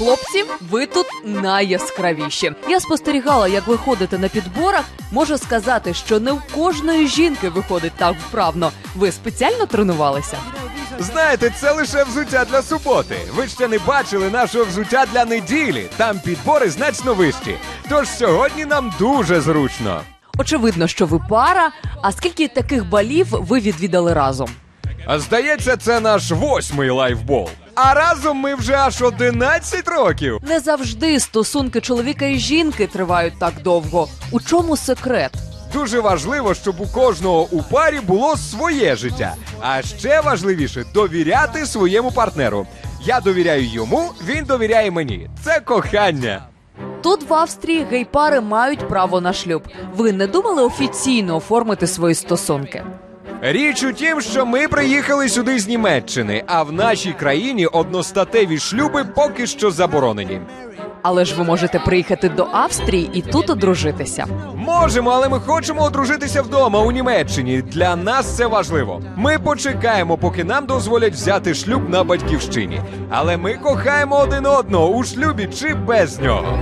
Хлопці, ви тут найяскравіші. Я спостерігала, як ви ходите на підборах. Можу сказати, що не в кожної жінки виходить так вправно. Ви спеціально тренувалися? Знаєте, це лише взуття для суботи. Ви ще не бачили нашого взуття для неділі. Там підбори значно вищі. Тож сьогодні нам дуже зручно. Очевидно, що ви пара. А скільки таких балів ви відвідали разом? А здається, це наш восьмий лайфбол. А разом ми вже аж 11 років. Не завжди стосунки чоловіка і жінки тривають так довго. У чому секрет? Дуже важливо, щоб у кожного у парі було своє життя. А ще важливіше довіряти своєму партнеру. Я довіряю йому, він довіряє мені. Це кохання. Тут в Австрії гей-пари мають право на шлюб. Ви не думали офіційно оформити свої стосунки? Річ у тім, що ми приїхали сюди з Німеччини, а в нашій країні одностатеві шлюби поки що заборонені. Але ж ви можете приїхати до Австрії і тут одружитися. Можемо, але ми хочемо одружитися вдома у Німеччині. Для нас це важливо. Ми почекаємо, поки нам дозволять взяти шлюб на батьківщині. Але ми кохаємо один одного у шлюбі чи без нього.